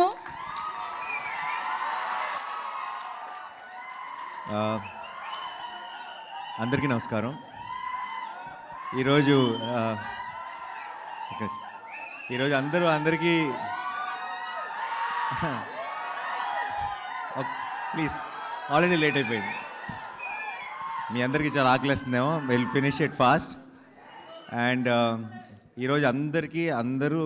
ఆహ్వానిస్తున్నాము అందరికీ నమస్కారం. ఈరోజు ఈరోజు అందరూ అందరికీ ప్లీజ్ ఆల్రెడీ లేట్ అయిపోయింది. మీ అందరికీ చాలా ఆకలిస్తుందేమో. Will finish it fast and ఈరోజు అందరికీ అందరూ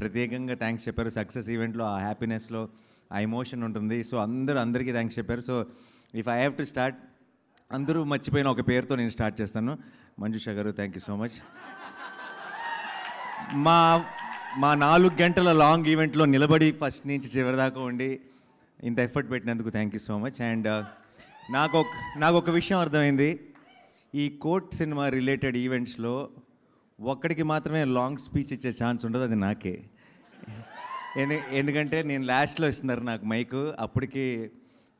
ప్రత్యేకంగా థ్యాంక్స్ చెప్పారు. సక్సెస్ ఈవెంట్లో ఆ హ్యాపీనెస్లో ఆ ఎమోషన్ ఉంటుంది. సో అందరూ అందరికీ థ్యాంక్స్ చెప్పారు. So if I have to start అందరూ మర్చిపోయిన ఒక పేరుతో నేను స్టార్ట్ చేస్తాను. మంజుష గారు థ్యాంక్ యూ సో మచ్ మా మా నాలుగు గంటల లాంగ్ ఈవెంట్లో నిలబడి ఫస్ట్ నుంచి చివరి దాకా ఉండి ఇంత ఎఫర్ట్ పెట్టినందుకు thank you so much and నాకు ఒక నాకు ఒక విషయం అర్థమైంది. ఈ కోర్ట్ సినిమా రిలేటెడ్ ఈవెంట్స్లో ఒక్కడికి మాత్రమే లాంగ్ స్పీచ్ ఇచ్చే ఛాన్స్ ఉండదు అది నాకే. ఎందు ఎందుకంటే నేను లాస్ట్లో ఇస్తున్నారు నాకు మైక్ అప్పటికి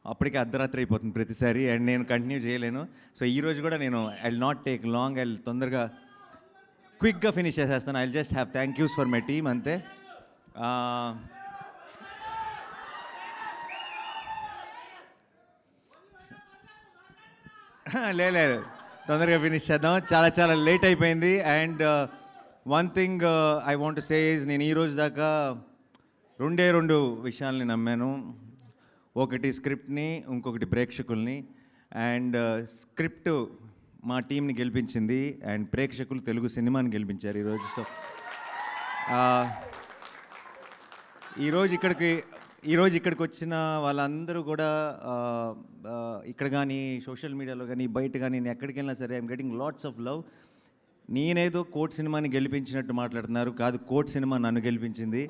అప్పటికి అర్ధరాత్రి అయిపోతుంది ప్రతిసారి అండ్ నేను కంటిన్యూ చేయలేను. సో ఈ రోజు కూడా నేను I not take long I తొందరగా క్విక్గా ఫినిష్ చేసేస్తాను. I just have thank yous for my team అంతే. లేదు తొందరగా ఫినిష్ చేద్దాం. చాలా చాలా లేట్ అయిపోయింది. And one thing I want say నేను ఈ రోజు దాకా రెండే రెండు విషయాల్ని నమ్మాను. ఒకటి స్క్రిప్ట్ని ఇంకొకటి ప్రేక్షకుల్ని. అండ్ స్క్రిప్ట్ మా టీంని గెలిపించింది. అండ్ ప్రేక్షకులు తెలుగు సినిమాని గెలిపించారు ఈరోజు. సో ఈరోజు ఇక్కడికి ఈరోజు ఇక్కడికి వచ్చిన వాళ్ళందరూ కూడా ఇక్కడ కానీ సోషల్ మీడియాలో కానీ బయట కానీ నేను ఎక్కడికి వెళ్ళినా సరే I'm getting lots of love నేనేదో కోర్ట్ సినిమాని గెలిపించినట్టు మాట్లాడుతున్నారు. కాదు కోట్ సినిమా నన్ను గెలిపించింది.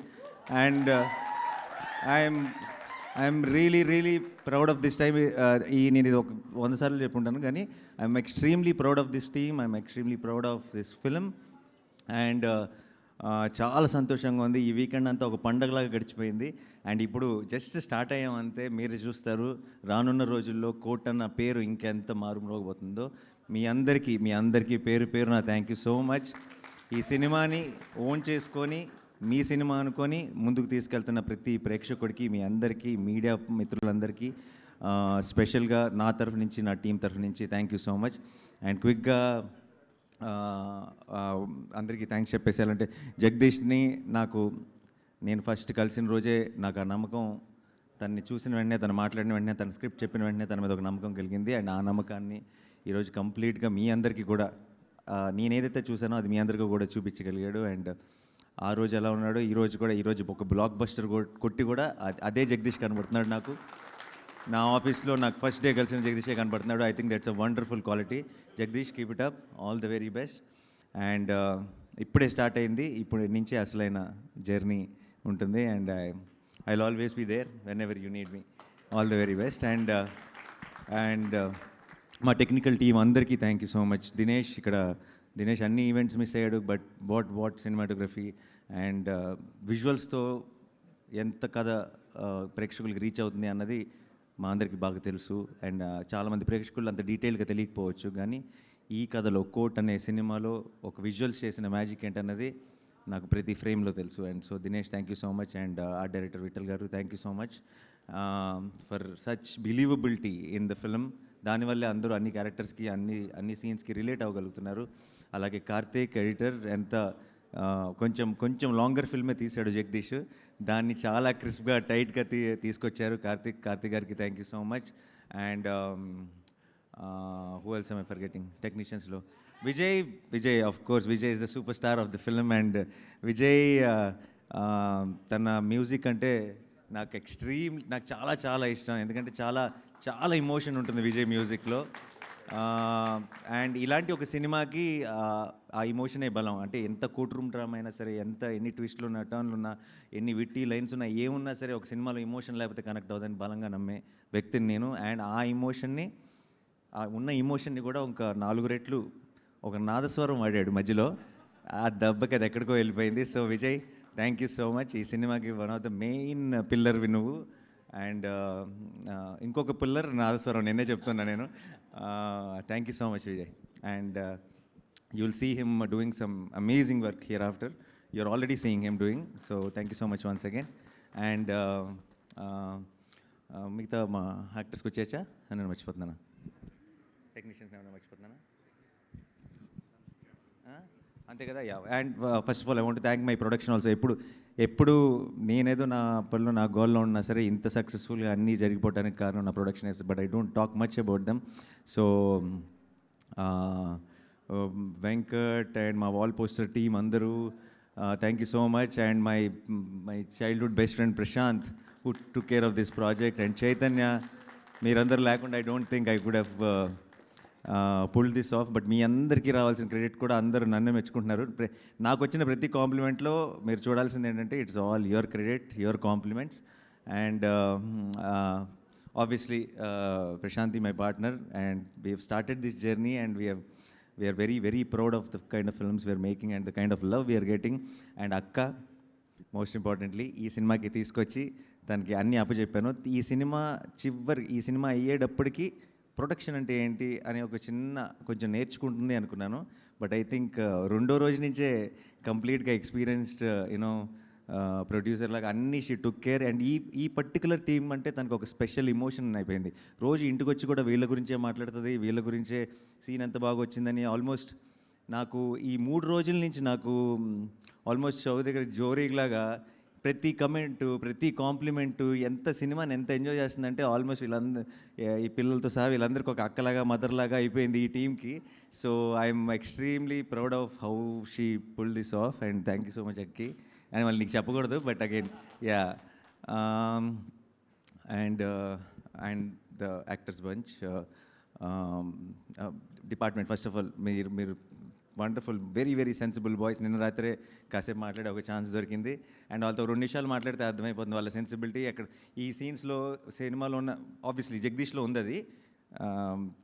And I'm I'm really really proud of this time ఈ నేను ఇది ఒక వంద సార్లు చెప్పుంటాను కానీ I'm extremely proud of this team I'm extremely proud of this film and uh, uh, చాలా సంతోషంగా ఉంది. ఈ వీకెండ్ అంతా ఒక పండగలాగా గడిచిపోయింది. అండ్ ఇప్పుడు జస్ట్ స్టార్ట్ అయ్యామంతే. మీరు చూస్తారు రానున్న రోజుల్లో కోట్ అన్న పేరు ఇంకెంత మారుమోగబోతుందో మీ అందరికీ మీ అందరికీ పేరు పేరు నా థ్యాంక్ యూ సో మచ్ ఈ సినిమాని ఓన్ చేసుకొని మీ సినిమా అనుకొని ముందుకు తీసుకెళ్తున్న ప్రతి ప్రేక్షకుడికి మీ అందరికీ మీడియా మిత్రులందరికీ స్పెషల్గా నా తరఫు నుంచి నా టీం తరఫు నుంచి thank you so much and క్విక్గా అందరికీ థ్యాంక్స్ చెప్పేసేయాలంటే జగదీష్ని నాకు నేను ఫస్ట్ కలిసిన రోజే నాకు ఆ నమ్మకం తన్ని చూసిన వెంటనే తను మాట్లాడిన వెంటనే తన స్క్రిప్ట్ చెప్పిన వెంటనే తన మీద ఒక నమ్మకం కలిగింది. అండ్ ఆ నమ్మకాన్ని ఈరోజు కంప్లీట్గా మీ అందరికీ కూడా నేనేదైతే చూసానో అది మీ అందరికీ కూడా చూపించగలిగాడు. అండ్ ఆ రోజు ఎలా ఉన్నాడో ఈ రోజు కూడా ఈరోజు ఒక బ్లాక్ బస్టర్ కొట్టి కూడా అదే జగదీష్ కనబడుతున్నాడు నాకు. నా ఆఫీస్లో నాకు ఫస్ట్ డే కలిసిన జగదీషే కనబడుతున్నాడు. I think that's a wonderful quality Jagadish keep it up all the very best and ఇప్పుడే స్టార్ట్ అయింది. ఇప్పుడు నుంచే అసలైన జర్నీ ఉంటుంది. And I I always be there whenever you need me all the very best and and మా technical team అందరికీ thank you so much Dinesh ఇక్కడ దినేష్ అన్ని ఈవెంట్స్ మిస్ అయ్యాడు but what what cinematography and విజువల్స్తో ఎంత కథ uh, ప్రేక్షకులకి reach అవుతుంది అన్నది మా అందరికీ బాగా తెలుసు. అండ్ uh, చాలామంది ప్రేక్షకులు అంత డీటెయిల్గా తెలియకపోవచ్చు కానీ ఈ కథలో కోట్ అనే సినిమాలో ఒక విజువల్స్ చేసిన మ్యాజిక్ ఏంటన్నది నాకు ప్రతి ఫ్రేమ్లో తెలుసు. And so Dinesh thank you so much and art director Vithal garu thank you so much for such believability in the film దానివల్లే అందరూ అన్ని క్యారెక్టర్స్కి అన్ని అన్ని సీన్స్కి రిలేట్ అవ్వగలుగుతున్నారు. అలాగే కార్తీక్ ఎడిటర్ ఎంత కొంచెం కొంచెం లాంగర్ ఫిల్మే తీశాడు జగదీష్. దాన్ని చాలా క్రిస్ప్గా టైట్గా తీ తీసుకొచ్చారు కార్తీక్. కార్తీక్ గారికి thank you so much and who else I forgetting టెక్నీషియన్స్లో Vijay Vijay of course Vijay is the super star of the film and Vijay తన మ్యూజిక్ అంటే నాకు ఎక్స్ట్రీమ్ నాకు చాలా చాలా ఇష్టం. ఎందుకంటే చాలా చాలా ఇమోషన్ ఉంటుంది విజయ్ మ్యూజిక్లో అండ్ ఇలాంటి ఒక సినిమాకి ఆ, ఇమోషనే బలం. అంటే ఎంత కూట్రూమ్ డ్రామా అయినా సరే ఎంత ఎన్ని ట్విస్ట్లు ఉన్నా టర్న్లు ఉన్నా ఎన్ని విట్టి లైన్స్ ఉన్నా ఏమున్నా సరే ఒక సినిమాలో ఇమోషన్ లేకపోతే కనెక్ట్ అవ్వదని బలంగా నమ్మే వ్యక్తిని నేను. అండ్ ఆ ఇమోషన్ని ఆ ఉన్న ఇమోషన్ని కూడా ఒక నాలుగు రెట్లు ఒక నాదస్వరం వాడాడు మధ్యలో. ఆ దెబ్బకి అది ఎక్కడికో వెళ్ళిపోయింది. So Vijay thank you so much ఈ సినిమాకి వన్ ఆఫ్ ద మెయిన్ పిల్లర్వి నువ్వు. అండ్ ఇంకొక పిల్లర్ నాదస్వరం నిన్నే చెప్తున్నా నేను. Thank you so much Vijay and you will see him doing some amazing work here after you are already seeing him doing so thank you so much once again and మిగతా మా యాక్టర్స్కి వచ్చేచ్చా నేను మర్చిపోతున్నాను? Technicians ఏమైనా మర్చిపోతున్నానా? అంతే కదా? And first of all I want thank my production also ఎప్పుడు ఎప్పుడు నేనేదో నా పనిలో నా గోల్లో ఉన్నా సరే ఇంత సక్సెస్ఫుల్గా అన్నీ జరిగిపోవడానికి కారణం నా production is but I don't talk much about them so Venkat and మా వాల్ పోస్టర్ టీమ్ అందరూ thank you so much and my my childhood best friend Prashanth who to care of this project and Chaitanya మీరందరూ లేకుండా I don't think I could have pull this off but మీ అందరికీ రావాల్సిన credit కూడా అందరూ నన్ను మెచ్చుకుంటున్నారు. నాకు వచ్చిన ప్రతి కాంప్లిమెంట్లో మీరు చూడాల్సింది ఏంటంటే it's all your credit your compliments and obviously Prashanti my partner and we have started this journey and we have we're very very proud of the kind of films we're making and the kind of love we're getting and అక్క most importantly ఈ సినిమాకి తీసుకొచ్చి దానికి అన్నీ అప్పచెప్పాను. ఈ సినిమా చివరి ఈ సినిమా అయ్యేటప్పటికీ ప్రొటెక్షన్ అంటే ఏంటి అని ఒక చిన్న కొంచెం నేర్చుకుంటుంది అనుకున్నాను. బట్ ఐ థింక్ రెండో రోజు నుంచే కంప్లీట్గా ఎక్స్పీరియన్స్డ్ యూనో ప్రొడ్యూసర్ లాగా అన్ని షీ టుక్ కేర్ అండ్ ఈ ఈ పర్టికులర్ టీమ్ అంటే తనకు ఒక స్పెషల్ ఇమోషన్ అయిపోయింది. రోజు ఇంటికి వచ్చి కూడా వీళ్ళ గురించే మాట్లాడుతుంది వీళ్ళ గురించే సీన్ ఎంత బాగా వచ్చిందని ఆల్మోస్ట్ నాకు ఈ మూడు రోజుల నుంచి నాకు mm, ఆల్మోస్ట్ చౌ దగ్గర జోరీలాగా ప్రతి కమెంట్ ప్రతి కాంప్లిమెంట్ ఎంత సినిమాని ఎంత ఎంజాయ్ చేస్తుందంటే ఆల్మోస్ట్ వీళ్ళందరూ ఈ పిల్లలతో సహా వీళ్ళందరికీ ఒక అక్కలాగా మదర్లాగా అయిపోయింది ఈ టీంకి so I'm extremely proud of how she pull this off and thank you so much అక్కి. అని వాళ్ళు నీకు చెప్పకూడదు but again yeah. And and the actors bunch department first of all మీరు మీరు wonderful very very sensible boys నిన్న రాత్రే కాసేపు మాట్లాడే ఒక ఛాన్స్ దొరికింది. అండ్ వాళ్ళతో రెండు నిమిషాలు మాట్లాడితే అర్థమైపోతుంది వాళ్ళ సెన్సిబిలిటీ అక్కడ ఈ సీన్స్లో సినిమాలో ఉన్న ఆబ్వియస్లీ జగదీష్లో ఉంది అది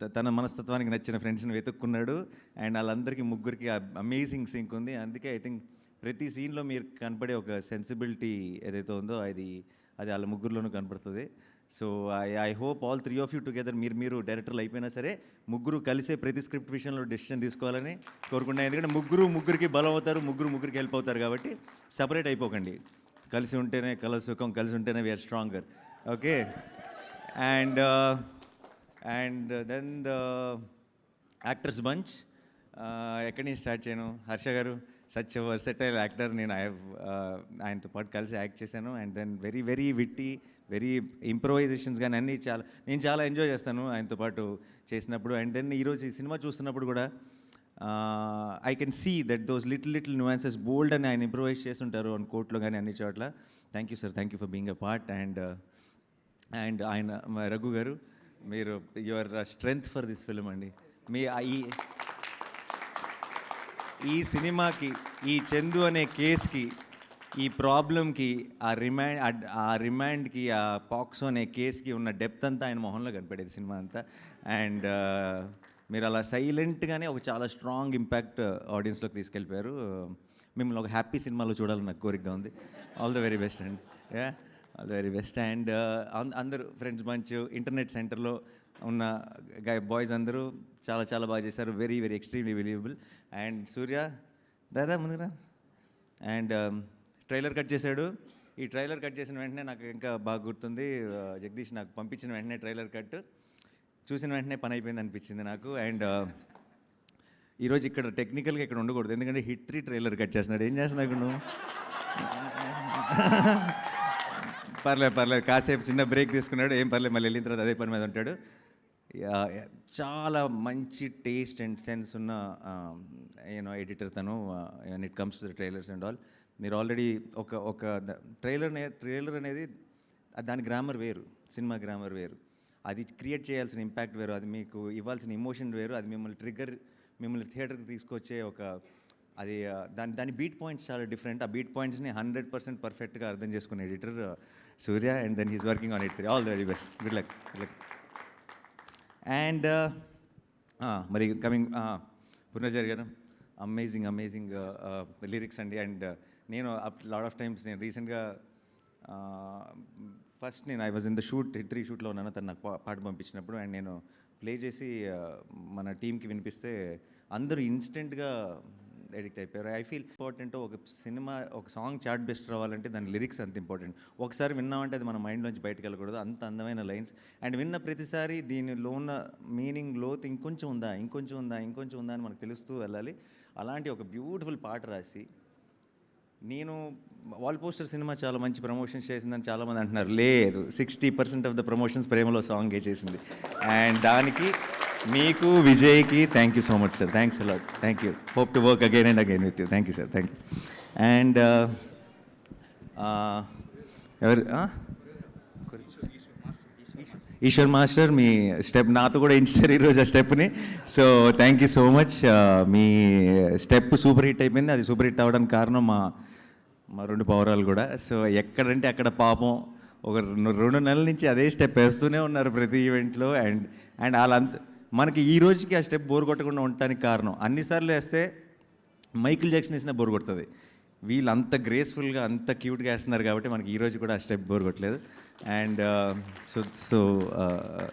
త- తన మనస్తత్వానికి నచ్చిన ఫ్రెండ్స్ని వెతుక్కున్నాడు. అండ్ వాళ్ళందరికీ ముగ్గురికి అమేజింగ్ సింక్ ఉంది. అందుకే ఐ థింక్ ప్రతి సీన్లో మీరు కనపడే ఒక సెన్సిబిలిటీ ఏదైతే ఉందో అది అది వాళ్ళ ముగ్గురులోనూ కనపడుతుంది. So I I hope all three of you together మీరు మీరు డైరెక్టర్లు అయిపోయినా సరే ముగ్గురు కలిసే ప్రతి స్క్రిప్ట్ విషయంలో డెసిషన్ తీసుకోవాలని కోరుకుంటున్నాను. ఎందుకంటే ముగ్గురు ముగ్గురికి బలం అవుతారు ముగ్గురు ముగ్గురికి హెల్ప్ అవుతారు కాబట్టి సపరేట్ అయిపోకండి. కలిసి ఉంటేనే కల సుఖం కలిసి ఉంటేనే we're stronger okay and and then the actors bunch ఎక్కడి నుంచి స్టార్ట్ చేయను? Harsha garu such versatile actor నేను ఐ హ్యావ్ uh, ఆయనతో పాటు కలిసి యాక్ట్ చేశాను. And then very very witty very improvisations కానీ అన్నీ చాలా నేను చాలా ఎంజాయ్ చేస్తాను ఆయనతో పాటు చేసినప్పుడు. అండ్ దెన్ ఈరోజు ఈ సినిమా చూస్తున్నప్పుడు కూడా I can see that those little little nuances bold అని ఆయన ఇంప్రవైజ్ చేస్తుంటారు అని కోర్టులో కానీ అన్ని చోట్ల. Thank you sir thank you for being a part and and ఆయన రఘు గారు మీరు your strength for this film అండి. మీ ఈ ఈ సినిమాకి ఈ చందు అనే కేస్కి ఈ ప్రాబ్లంకి ఆ రిమాండ్ ఆ రిమాండ్కి ఆ పాక్స్ అనే కేస్కి ఉన్న డెప్త్ అంతా ఆయన మొహంలో కనపడేది సినిమా అంతా. అండ్ మీరు అలా సైలెంట్గానే ఒక చాలా స్ట్రాంగ్ ఇంపాక్ట్ ఆడియన్స్లోకి తీసుకెళ్ళిపోయారు. మిమ్మల్ని ఒక హ్యాపీ సినిమాలో చూడాలని నాకు కోరికగా ఉంది. All the very best and. All the very best and అందరూ ఫ్రెండ్స్ బంచ్ ఇంటర్నెట్ సెంటర్లో ఉన్న గై బాయ్స్ అందరూ చాలా చాలా బాగా చేశారు. Very very extremely believable and Surya dada ముందురా and trailer cut చేశాడు. ఈ ట్రైలర్ కట్ చేసిన వెంటనే నాకు ఇంకా బాగా గుర్తుంది. జగదీష్ నాకు పంపించిన వెంటనే ట్రైలర్ కట్. చూసిన వెంటనే పని అయిపోయింది అనిపించింది నాకు. అండ్ ఈరోజు ఇక్కడ టెక్నికల్గా ఇక్కడ ఉండకూడదు. ఎందుకంటే హిట్ త్రీ ట్రైలర్ కట్ చేస్తున్నాడు. ఏం చేస్తున్నావు నువ్వు? పర్లేదు పర్లేదు కాసేపు చిన్న బ్రేక్ తీసుకున్నాడు. ఏం పర్లేదు మళ్ళీ వెళ్ళిన తర్వాత అదే పని మీద ఉంటాడు. చాలా మంచి టేస్ట్ అండ్ సెన్స్ ఉన్న యూనో ఎడిటర్ తను. It comes the trailers and all మీరు ఆల్రెడీ ఒక ఒక ట్రైలర్ ట్రైలర్ అనేది దాని గ్రామర్ వేరు సినిమా గ్రామర్ వేరు. అది క్రియేట్ చేయాల్సిన ఇంపాక్ట్ వేరు అది మీకు ఇవ్వాల్సిన ఇమోషన్ వేరు అది మిమ్మల్ని ట్రిగ్గర్ మిమ్మల్ని థియేటర్కి తీసుకొచ్చే ఒక అది దాని దాని బీట్ పాయింట్స్ చాలా డిఫరెంట్. ఆ బీట్ పాయింట్స్ని హండ్రెడ్ పర్సెంట్ పర్ఫెక్ట్గా అర్థం చేసుకునే editor Surya and then he's working on it three. All the very best. Good luck good luck. And మరి కమింగ్ పునర్జర్ గారు అమేజింగ్ అమేజింగ్ లిరిక్స్ అండి. అండ్ నేను లాట్ ఆఫ్ టైమ్స్ నేను రీసెంట్గా ఫస్ట్ నేను I was in the shoot three షూట్లో ఉన్నాను తను నాకు పాట పంపించినప్పుడు అండ్ నేను ప్లే చేసి మన టీంకి వినిపిస్తే అందరూ ఇన్స్టెంట్గా ఎడిక్ట్ అయిపోయారు. ఐ ఫీల్ ఇంపార్టెంట్ ఒక సినిమా ఒక సాంగ్ చార్ట్ బెస్ట్ రావాలంటే దాని లిరిక్స్ అంత ఇంపార్టెంట్ ఒకసారి విన్నామంటే అది మన మైండ్లోంచి బయటకు వెళ్ళకూడదు. అంత అందమైన లైన్స్ అండ్ విన్న ప్రతిసారి దీనిలో ఉన్న మీనింగ్ లోత్ ఇంకొంచెం ఉందా ఇంకొంచెం ఉందా ఇంకొంచెం ఉందా అని మనకు తెలుస్తూ వెళ్ళాలి. అలాంటి ఒక బ్యూటిఫుల్ పాట రాసి నేను వాల్ పోస్టర్ సినిమా చాలా మంచి ప్రమోషన్స్ చేసిందని చాలామంది అంటున్నారు. లేదు sixty percent of the promotions ప్రేమలో సాంగే చేసింది. అండ్ దానికి మీకు విజయ్కి thank you so much sir thanks a lot thank you hope to work again and again with you thank you sir thank you and ఎవరు ఈశ్వర్ మాస్టర్ మీ step నాతో కూడా ఇచ్చారు ఈరోజు ఆ stepney so thank you so much me step super hit అయిపోయింది. అది super hit అవ్వడానికి కారణం మా మా రెండు పౌరాలు కూడా. సో ఎక్కడంటే అక్కడ పాపం ఒక రెండు నెలల నుంచి అదే స్టెప్ వేస్తూనే ఉన్నారు ప్రతి ఈవెంట్లో. అండ్ అండ్ వాళ్ళంత మనకి ఈ రోజుకి ఆ స్టెప్ బోర్ కొట్టకుండా ఉండటానికి కారణం అన్నిసార్లు వేస్తే మైకిల్ జాక్సన్ వేసిన బోర్ కొడుతుంది. వీళ్ళు అంత గ్రేస్ఫుల్గా అంత క్యూట్గా వేస్తున్నారు కాబట్టి మనకి ఈ రోజు కూడా ఆ స్టెప్ బోర్ కొట్టలేదు. And so so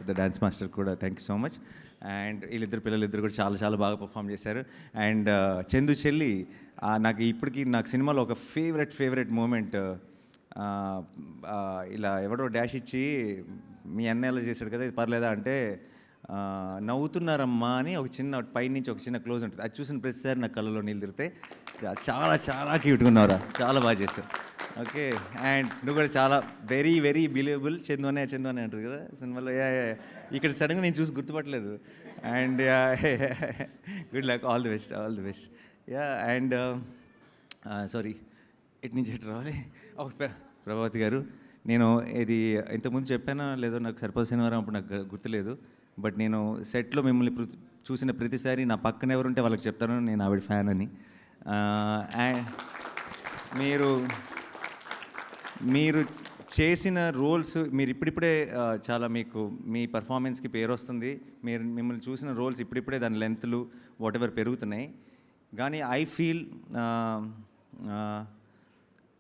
the dance master కూడా thank you so much. And వీళ్ళిద్దరు పిల్లలు ఇద్దరు కూడా చాలా చాలా బాగా పర్ఫామ్ చేశారు. అండ్ చందు చెల్లి నాకు ఇప్పటికీ నాకు సినిమాలో ఒక ఫేవరెట్ ఫేవరెట్ మూమెంట్ ఇలా ఎవడో డాష్ ఇచ్చి మీ అన్న ఎలా చేశాడు కదా ఇది పర్లేదా అంటే నవ్వుతున్నారమ్మా అని ఒక చిన్న పైనుంచి ఒక చిన్న క్లోజ్ ఉంటుంది. అది చూసిన ప్రతిసారి నా కళ్ళలో నీళ్ళు తిరిగితే చాలా చాలా క్యూట్గా ఉన్నారా చాలా బాగా చేశారు ఓకే అండ్ నువ్వు కూడా చాలా వెరీ వెరీ బిలీవబుల్ చందు అనే చందు అనే అంటుంది కదా సినిమాలో. యా, ఇక్కడ సడన్గా నేను చూసి గుర్తుపట్టలేదు. And good luck all the best all the best yeah and sorry ఎటు నుంచి ఎటు రావాలి? ఓ, ప్రభావతి గారు నేను ఇది ఇంతకుముందు చెప్పానా లేదో నాకు సరిపోదు శనివారం అప్పుడు నాకు గుర్తులేదు. బట్ నేను సెట్లో మిమ్మల్ని చూసిన ప్రతిసారి నా పక్కన ఎవరుంటే వాళ్ళకి చెప్తాను నేను ఆవిడ ఫ్యాన్ అని. మీరు మీరు చేసిన రోల్స్ మీరు ఇప్పుడిప్పుడే చాలా మీకు మీ పర్ఫార్మెన్స్కి పేరు వస్తుంది. మీరు మిమ్మల్ని చూసిన రోల్స్ ఇప్పుడిప్పుడే దాని లెంత్లు వాట్ ఎవర్ పెరుగుతున్నాయి. కానీ ఐ ఫీల్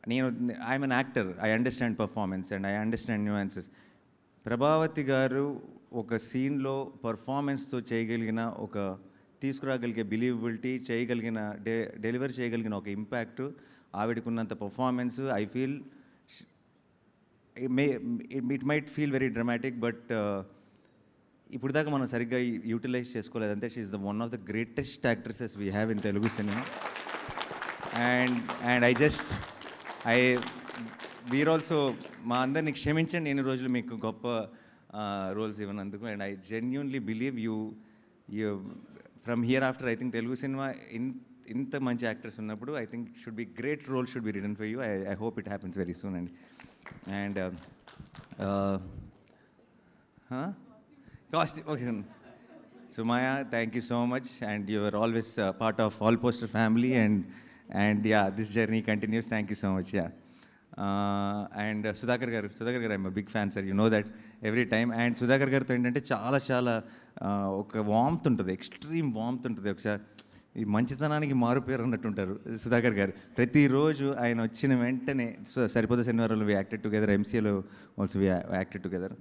నేను I'm an actor I understand performance and I understand nuances Prabhavati garu ఒక సీన్లో పర్ఫార్మెన్స్తో చేయగలిగిన ఒక తీసుకురాగలిగే బిలీవబిలిటీ చేయగలిగిన డె డెలివర్ చేయగలిగిన ఒక impact ఆవిడకున్నంత performance I feel may it might feel very dramatic but ఇప్పుడు దాకా మనం సరిగ్గా utilise చేసుకోలేదంటే she's the one of the greatest actresses we have in Telugu cinema and and I just I we're also మా అందరిని క్షమించండి ఎన్ని రోజులు మీకు గొప్ప roles ఇవ్వనందుకు. And I genuinely believe you you from hereafter I think Telugu cinema in ఇంత మంచి actors ఉన్నప్పుడు I think should be great role should be return for you I I hope it happens very soon అండి and cast okay Sumaya, thank you so much, and you are always uh, part of All Poster family, and and yeah, this journey continues. Thank you so much. And Sudhakar garu Sudhakar garu I'm big fan sir you know that every time and Sudhakar గారితో ఏంటంటే చాలా చాలా ఒక warmth ఉంటుంది. Extreme warmth ఉంటుంది. ఒకసారి ఈ మంచితనానికి మారుపేరు అన్నట్టుంటారు సుధాకర్ గారు. ప్రతిరోజు ఆయన వచ్చిన వెంటనే సో సరిపోతే శనివారంలో వి యాక్టెడ్ టుగెదర్ ఎంసీఏలో ఆల్సో వి యాక్టెడ్ టుగెదర్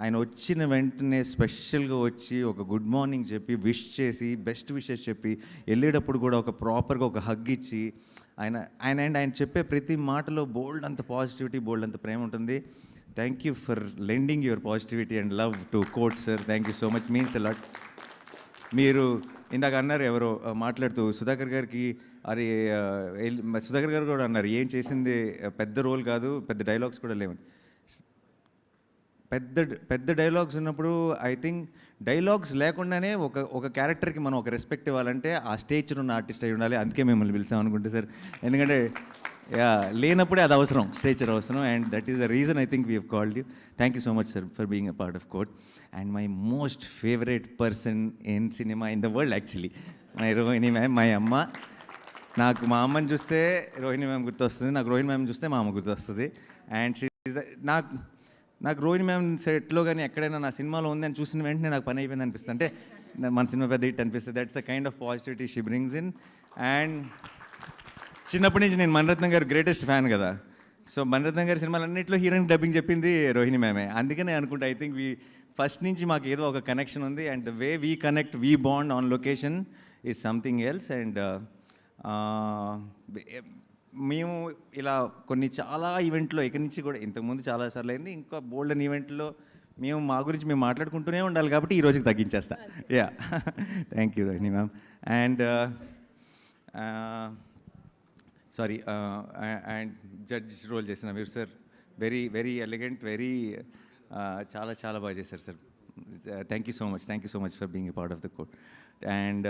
ఆయన వచ్చిన వెంటనే స్పెషల్గా వచ్చి ఒక గుడ్ మార్నింగ్ చెప్పి విష్ చేసి బెస్ట్ విషెస్ చెప్పి వెళ్ళేటప్పుడు కూడా ఒక ప్రాపర్గా ఒక హగ్ ఇచ్చి ఆయన ఆయన అండ్ ఆయన చెప్పే ప్రతి మాటలో బోల్డ్ అంత పాజిటివిటీ బోల్డ్ అంత ప్రేమ ఉంటుంది. Thank you for lending your positivity and love to Court sir thank you so much means a lot మీరు ఇందాక అన్నారు ఎవరో మాట్లాడుతూ సుధాకర్ గారికి అరే ఎల్- సుధాకర్ గారు కూడా అన్నారు ఏం చేసింది పెద్ద రోల్ కాదు పెద్ద డైలాగ్స్ కూడా లేవని. పెద్ద పెద్ద డైలాగ్స్ ఉన్నప్పుడు ఐ థింక్ డైలాగ్స్ లేకుండానే ఒక ఒక క్యారెక్టర్కి మనం ఒక రెస్పెక్ట్ ఇవ్వాలంటే ఆ స్టేజ్లో ఉన్న ఆర్టిస్ట్ అయి ఉండాలి. అందుకే మిమ్మల్ని పిలిచాం అనుకుంటే సార్. ఎందుకంటే యా లేనప్పుడే అది అవసరం. స్టేచర్ అవసరం. And that is the reason I think we have called you thank you so much sir for being a part of Court and my most favourite person in cinema in the world actually my Rohini ma'am my అమ్మ. నాకు మా అమ్మని చూస్తే Rohini ma'am గుర్తొస్తుంది. నాకు Rohini ma'am చూస్తే మా అమ్మ గుర్తొస్తుంది. అండ్ నాకు నాకు రోహిణి మ్యామ్ సెట్లో కానీ ఎక్కడైనా నా సినిమాలో ఉంది అని చూసిన వెంటనే నాకు పని అయిపోయింది అనిపిస్తుంది. అంటే మన సినిమా పెద్ద హిట్ అనిపిస్తుంది. That's the kind of positivity she brings in and చిన్నప్పటి నుంచి నేను మణిరత్నం గారు గ్రేటెస్ట్ ఫ్యాన్ కదా. సో మణిరత్నం గారి సినిమాలన్నింటిలో హీరోయిన్ డబ్బింగ్ చెప్పింది రోహిణి మ్యామే. అందుకనే అనుకుంటా ఐ థింక్ వీ ఫస్ట్ నుంచి మాకు ఏదో ఒక కనెక్షన్ ఉంది. And the way we connect we bond on location is something else and మేము ఇలా కొన్ని చాలా ఈవెంట్లో ఇక్కడి నుంచి కూడా ఇంతకుముందు చాలా సార్లు అయింది. ఇంకా బోల్డ్ అని ఈవెంట్లో మేము మా గురించి మేము మాట్లాడుకుంటూనే ఉండాలి కాబట్టి ఈ రోజుకి తగ్గించేస్తా. Yeah thank you Rohini ma'am and sorry and judge role చేసిన మీరు sir very very elegant very చాలా చాలా బాగా చేశారు sir thank you so much thank you so much for being part of the Court and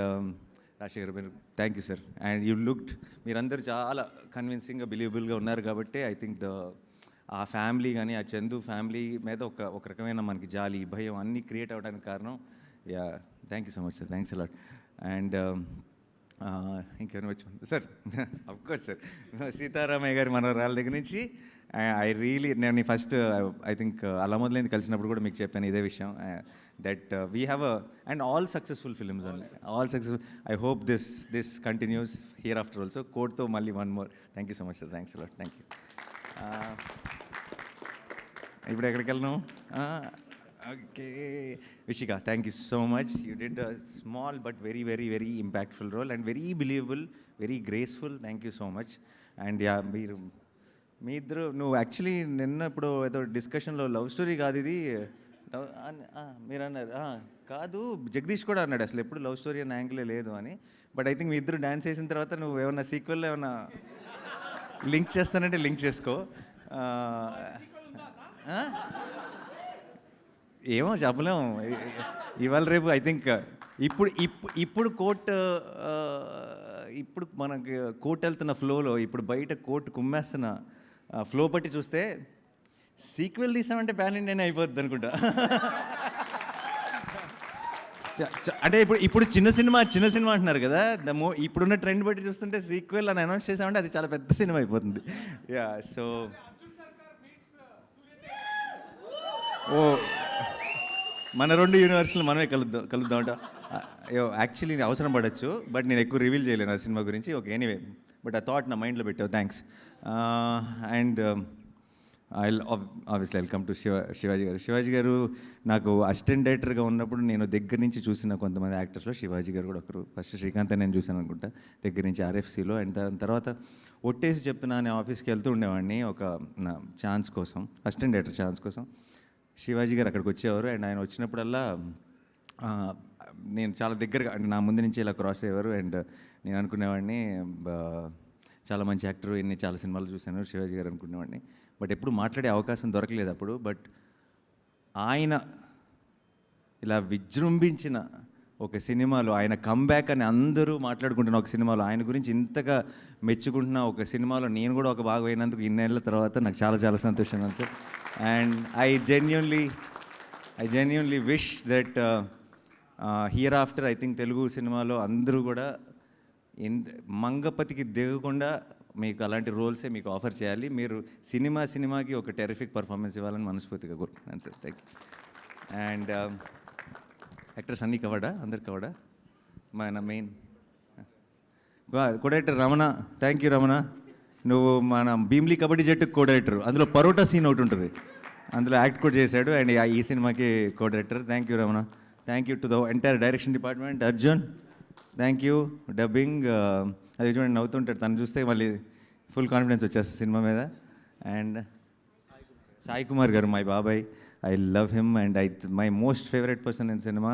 Rajasekhar మీరు thank you sir and you looked మీరందరూ చాలా కన్విన్సింగ్గా బిలీవబుల్గా ఉన్నారు కాబట్టి ఐ థింక్ ద ఆ ఫ్యామిలీ కానీ ఆ చందు ఫ్యామిలీ మీద ఒక ఒక రకమైన మనకి జాలి భయం అన్నీ క్రియేట్ అవ్వడానికి కారణం. Yeah thank you so much sir thanks a lot and ఇంకెవరు వచ్చి సార్ కోర్స్ సార్ సీతారామయ్య గారి మనవరాల దగ్గర నుంచి ఐ రియలీ నేను ఫస్ట్ ఐ థింక్ అలా మొదలైంది కలిసినప్పుడు కూడా మీకు చెప్పాను ఇదే విషయం. That we have a and all successful films only all successful I hope this this continues hereafter also కోడ్తో మళ్ళీ one more thank you so much sir thanks a lot thank you ఇప్పుడు ఎక్కడికి వెళ్ళను okay. Vishika thank you so much you did a small but very very very impactful role and very believable very graceful thank you so much and yeah మీరు మీ ఇద్దరు నువ్వు actually నిన్న ఇప్పుడు ఏదో డిస్కషన్లో లవ్ స్టోరీ కాదు ఇది. మీరు అన్నారు కాదు జగదీష్ కూడా అన్నాడు అసలు ఎప్పుడు లవ్ స్టోరీ అనే యాంగిలే లేదు అని. బట్ ఐ థింక్ మీ ఇద్దరు డాన్స్ చేసిన తర్వాత నువ్వు ఏమన్నా సీక్వెల్లో ఏమన్నా లింక్ చేస్తానంటే లింక్ చేసుకో? ఏమో చెప్పలేము ఇ- ఇవాళ రేపు ఐ థింక్ ఇప్పుడు ఇప్పుడు ఇప్పుడు కోర్ట్ ఇప్పుడు మనకి కోర్ట్ వెళ్తున్న ఫ్లోలో ఇప్పుడు బయట కోర్టు కుమ్మేస్తున్న ఫ్లో బట్టి చూస్తే సీక్వెల్ తీసామంటే ప్యాన్ ఇండియన్ అయిపోద్ది అనుకుంటా. అంటే ఇప్పుడు ఇప్పుడు చిన్న సినిమా చిన్న సినిమా అంటున్నారు కదా ద మో ఇప్పుడున్న ట్రెండ్ బట్టి చూస్తుంటే సీక్వెల్ అని అనౌన్స్ చేసామంటే అది చాలా పెద్ద సినిమా అయిపోతుంది. యా సో ఓ మన రెండు యూనివర్స్లు మనమే కలుద్దాం కలుద్దామంట యాక్చువల్లీ అవసరం పడచ్చు బట్ నేను ఎక్కువ రివీల్ చేయలేను ఆ సినిమా గురించి. ఓకే ఎనీవే బట్ ఆ థాట్ నా మైండ్లో పెట్టావు thanks and I obviously welcome to Shiva Shivaji garu. Shivaji garu నాకు అసిస్టెంట్ డైరెక్టర్గా ఉన్నప్పుడు నేను దగ్గర నుంచి చూసిన కొంతమంది యాక్టర్స్లో శివాజీ గారు కూడా ఒకరు. ఫస్ట్ శ్రీకాంత్ నేను చూశాను అనుకుంటా దగ్గర నుంచి ఆర్ఎఫ్సీలో అండ్ దాని తర్వాత ఒట్టేసి చెప్తున్నా నేను ఆఫీస్కి వెళ్తూ ఉండేవాడిని ఒక ఛాన్స్ కోసం అసిస్టెంట్ డైరెక్టర్ ఛాన్స్ కోసం. శివాజీ గారు అక్కడికి వచ్చేవారు. అండ్ ఆయన వచ్చినప్పుడల్లా నేను చాలా దగ్గరగా అంటే నా ముందు నుంచి ఇలా క్రాస్ అయ్యేవారు. అండ్ నేను అనుకునేవాడిని చాలా మంచి యాక్టర్ ఎన్ని చాలా సినిమాలు చూశాను శివాజీ గారు అనుకునేవాడిని. బట్ ఎప్పుడు మాట్లాడే అవకాశం దొరకలేదు అప్పుడు. బట్ ఆయన ఇలా విజృంభించిన ఒక సినిమాలో ఆయన కంబ్యాక్ అని అందరూ మాట్లాడుకుంటున్న ఒక సినిమాలో ఆయన గురించి ఇంతగా మెచ్చుకుంటున్న ఒక సినిమాలో నేను కూడా ఒక భాగం అయినందుకు ఇన్నేళ్ళ తర్వాత నాకు చాలా చాలా సంతోషంగా ఉంది sir and I genuinely I genuinely wish that hereafter I think Telugu సినిమాలో అందరూ కూడా ఇంత మంగపతికి దిగకుండా మీకు అలాంటి రోల్సే మీకు ఆఫర్ చేయాలి. మీరు సినిమా సినిమాకి ఒక టెరిఫిక్ పర్ఫార్మెన్స్ ఇవ్వాలని మనస్ఫూర్తిగా కోరుకుంటున్నాను sir thank you and actors అన్నీ కవడా? అందరు కవడా? మన main co-editor Ramana. Thank you Ramana. నువ్వు మన భీమ్లీ కబడ్డీ జట్టుకు కోడైటర్ అందులో పరోటా సీన్ ఒకటి ఉంటుంది. అందులో యాక్ట్ కూడా చేశాడు. అండ్ ఈ సినిమాకి co-editor thank you Ramana. Thank you to the entire direction department Arjun thank you dubbing అది చూడండి నవ్వుతుంటాడు. తను చూస్తే మళ్ళీ ఫుల్ కాన్ఫిడెన్స్ వచ్చేస్తుంది సినిమా మీద. అండ్ సాయి కుమార్ గారు మై బాబాయ్ I love him and I my most favourite person in cinema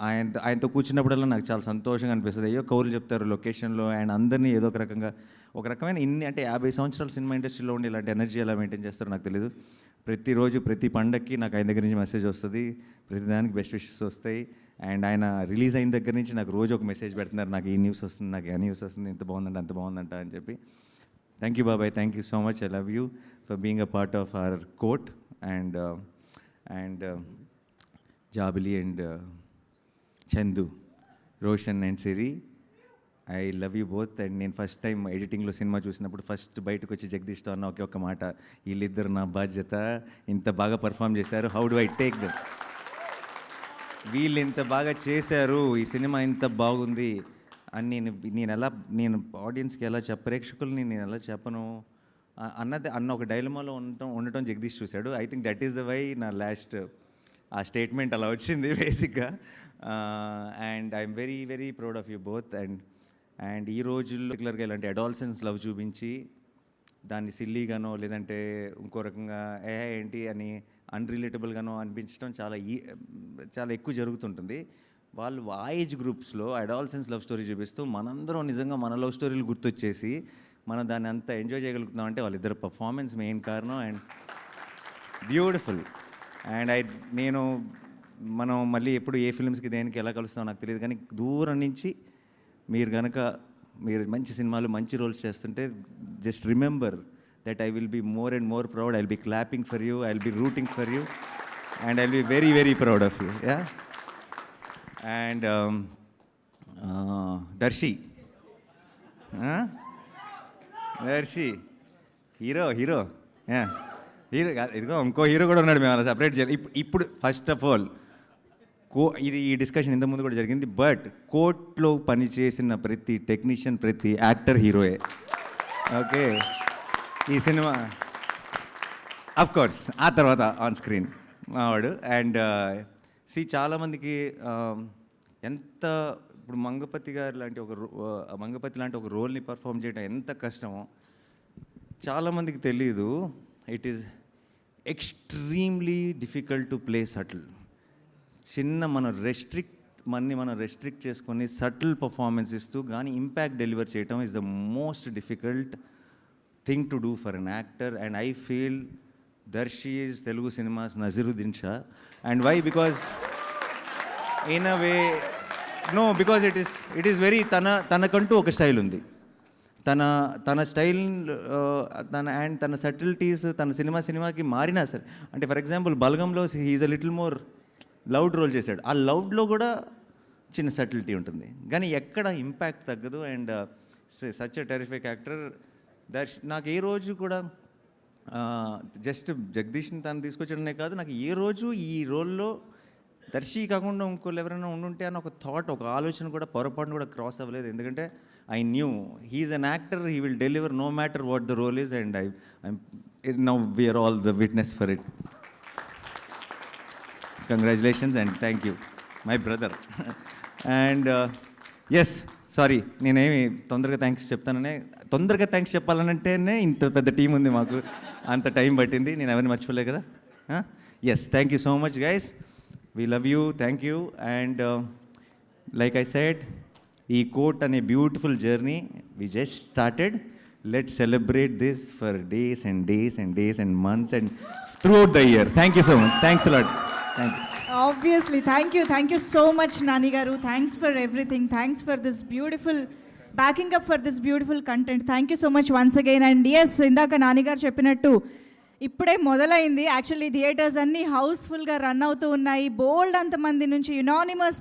ఆయన ఆయనతో కూర్చున్నప్పుడల్లా నాకు చాలా సంతోషంగా అనిపిస్తుంది. అయ్యో కౌలు చెప్తారు లొకేషన్లో అండ్ అందరినీ ఏదో ఒక రకంగా ఒక రకమైన ఇన్ని అంటే యాభై సంవత్సరాలు సినిమా ఇండస్ట్రీలో ఉండి ఇలాంటి ఎనర్జీ ఎలా మెయింటైన్ చేస్తారో నాకు తెలియదు ప్రతిరోజు ప్రతి పండక్కి నాకు ఆయన దగ్గర నుంచి మెసేజ్ వస్తుంది. ప్రతిదానికి బెస్ట్ విషెస్ వస్తాయి. అండ్ ఆయన రిలీజ్ అయిన దగ్గర నుంచి నాకు రోజు ఒక మెసేజ్ పెడుతున్నారు. నాకు ఈ న్యూస్ వస్తుంది నాకు ఆ న్యూస్ వస్తుంది ఇంత బాగుందంట అంత బాగుందంట అని చెప్పి. థ్యాంక్ యూ బాబాయ్ thank you so much I love you for being a part of our Court and and Jabili and Chandu Roshan and Siri I love you both and నేను ఫస్ట్ టైం ఎడిటింగ్లో cinema చూసినప్పుడు first బయటకు వచ్చి జగదీష్తో అన్న ఒకే ఒక్క మాట. వీళ్ళిద్దరు నా బాధ్యత. ఇంత బాగా పర్ఫామ్ చేశారు. How do I take them వీళ్ళు ఇంత బాగా చేశారు. ఈ సినిమా ఇంత బాగుంది. అని నేను నేను ఎలా నేను ఆడియన్స్కి ఎలా చెప్ప ప్రేక్షకుల్ని నేను ఎలా చెప్పను? అన్నది అన్న ఒక డైలమాలో ఉండటం ఉండటం జగదీష్ చూశాడు. I think that is the why నా లాస్ట్ ఆ స్టేట్మెంట్ అలా వచ్చింది బేసిక్గా and I'm very very proud of you both and and ఈ రోజుల్లో రెగ్యులర్గా ఇలాంటి అడాల్సెన్స్ లవ్ చూపించి దాన్ని సిల్లీగానో లేదంటే ఇంకో రకంగా ఏ ఏంటి అని అన్రిలేటబుల్గానో అనిపించడం చాలా ఈ చాలా ఎక్కువ జరుగుతుంటుంది. వాళ్ళు ఆ ఏజ్ గ్రూప్స్లో అడాల్సెన్స్ లవ్ స్టోరీ చూపిస్తూ మనందరం నిజంగా మన లవ్ స్టోరీలు గుర్తొచ్చేసి మనం దాన్ని అంత ఎంజాయ్ చేయగలుగుతున్నాం అంటే వాళ్ళిద్దరు పర్ఫార్మెన్స్ మెయిన్ కారణం అండ్ బ్యూటిఫుల్ అండ్ ఐ నేను మనం మళ్ళీ ఎప్పుడు ఏ ఫిల్మ్స్కి దేనికి ఎలా కలుస్తామో నాకు తెలియదు కానీ దూరం నుంచి మీరు కనుక మీరు మంచి సినిమాలు మంచి రోల్స్ చేస్తుంటే just remember that I will be more and more proud I will be clapping for you I will be rooting for you and I will be very very proud of you yeah and Darshi Maharshi. Hero hero. Hero ఇదిగో ఇంకో hero కూడా ఉన్నాడు మేము అలా separate చేయాలి. ఇప్పుడు first of all కో ఇది ఈ డిస్కషన్ ఇంత ముందు కూడా జరిగింది. బట్ కోర్ట్లో పనిచేసిన ప్రతి టెక్నీషియన్ ప్రతి యాక్టర్ హీరోయే. ఓకే ఈ సినిమా అఫ్ కోర్స్ ఆ తర్వాత ఆన్ స్క్రీన్ మావాడు అండ్ సి uh, చాలామందికి um, ఎంత ఇప్పుడు మంగపతి గారు లాంటి ఒక రో- మంగపతి లాంటి ఒక రోల్ని పర్ఫామ్ చేయడం ఎంత కష్టమో చాలామందికి తెలియదు it is extremely difficult to play subtle చిన్న మనం రెస్ట్రిక్ట్ మన్ని మనం రెస్ట్రిక్ట్ చేసుకొని సటిల్ పర్ఫార్మెన్స్ ఇస్తూ కానీ ఇంపాక్ట్ డెలివర్ చేయటం is the most difficult thing to do for an actor and I feel Darshi is Telugu cinema's Naseeruddin Shah. And why because in a way no because it is it is very తన తనకంటూ ఒక style ఉంది. తన తన style uh, తన and తన సెటిల్టీస్ తన cinema సినిమాకి మారినా సరే అంటే for example బల్గంలో he's a little more loud role చేశాడు. ఆ లౌడ్లో కూడా చిన్న సెటిల్టీ ఉంటుంది. కానీ ఎక్కడ ఇంపాక్ట్ తగ్గదు and such a terrific actor Darshi నాకు ఏ రోజు కూడా uh, జస్ట్ జగదీష్ని తను తీసుకొచ్చడమే కాదు నాకు ఏ రోజు ఈ రోల్లో దర్శి కాకుండా ఇంకోళ్ళు ఎవరైనా ఉండుంటే అని ఒక థాట్ ఒక ఆలోచన కూడా పొరపాటును కూడా క్రాస్ అవ్వలేదు. ఎందుకంటే I knew he's an actor he will deliver no matter what the role is and I now we're all the witness for it congratulations and thank you my brother and yes sorry నేనేమి తొందరగా thanks చెప్తాననే తొందరగా thanks చెప్పాలనంటేనే ఇంత పెద్ద team ఉంది మాకు. అంత time పట్టింది నేను ఎవరిని మర్చిపోలే కదా? Yes thank you so much guys we love you thank you and like I said ఈ కోట్ అనే beautiful journey we just started let celebrate this for days and days and days and months and throughout the year thank you so much thanks lot thank you obviously thank you thank you so much Nani garu thanks for everything thanks for this beautiful backing up for this beautiful content thank you so much once again and yes ఇందాక నాని గారు చెప్పినట్టు ఇప్పుడే మొదలైంది. Actually theatres అన్నీ హౌస్ఫుల్గా run అవుతూ ఉన్నాయి. బోల్డ్ అంతమంది నుంచి యునానిమస్